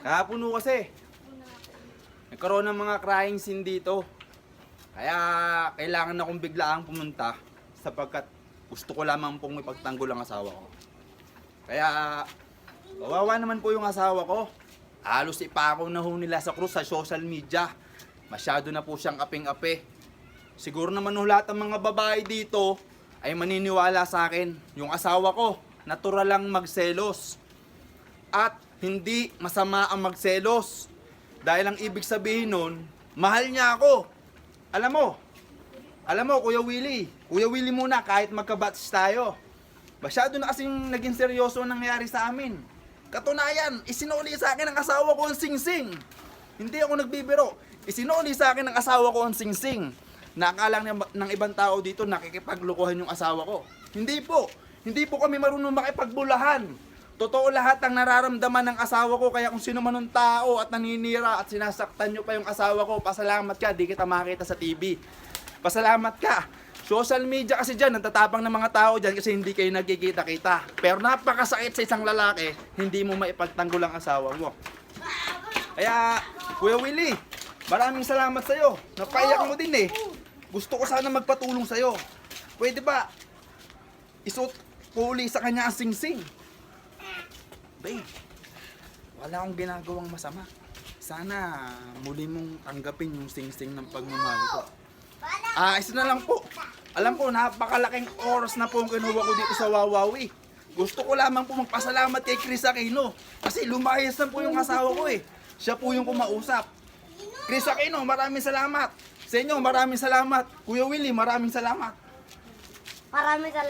Kahapon ho kasi, nagkaroon ng mga crying scene dito. Kaya kailangan na kong biglaang pumunta sapagkat gusto ko lamang pong ipagtanggol ang asawa ko. Kaya kawawa naman po yung asawa ko. Halos ipako na ho nila sa krus sa social media. Masyado na po siyang aping-ape. Siguro naman ho lahat ng mga babae dito ay maniniwala sa akin. Yung asawa ko, natural lang magselos. At hindi masama ang magselos. Dahil ang ibig sabihin nun, mahal niya ako. Alam mo, alam mo, Kuya Willie, Kuya Willie muna, kahit magkabats tayo. Masyado na kasing naging seryoso ang nangyari sa amin. Katunayan, isinuli sa akin ng asawa ko ang singsing. Hindi ako nagbibiro. Isinuli sa akin ng asawa ko ang singsing. Nakakala ng, ng ibang tao dito nakikipaglukuhan yung asawa ko. Hindi po. Hindi po kami marunong makipagbulahan. Totoo lahat ang nararamdaman ng asawa ko kaya kung sino man ng tao at naninira at sinasaktan nyo pa yung asawa ko, pasalamat ka, di kita makita sa TV. Pasalamat ka. Social media kasi dyan, natatapang ng mga tao dyan kasi hindi kayo nagkikita-kita. Pero napakasakit sa isang lalaki, hindi mo maipagtanggol ang asawa mo. Kaya, Kuya Willie, maraming salamat sa'yo. Napaiyak mo din eh. Gusto ko sana magpatulong sa'yo. Pwede ba, isuot puli sa kanya ang sing-sing? Babe, wala akong ginagawang masama. Sana muli mong tanggapin yung sing-sing ng pagmamahal ko. Ah, isa na lang po. Alam ko, napakalaking oras na po ang kinuha ko dito sa Wawawi. Gusto ko lamang po magpasalamat kay Chris Aquino. Kasi lumayas na po yung asawa ko eh. Siya po yung kumausap. Chris Aquino, maraming salamat. Sa inyo, maraming salamat. Kuya Willie, maraming salamat. Maraming salamat.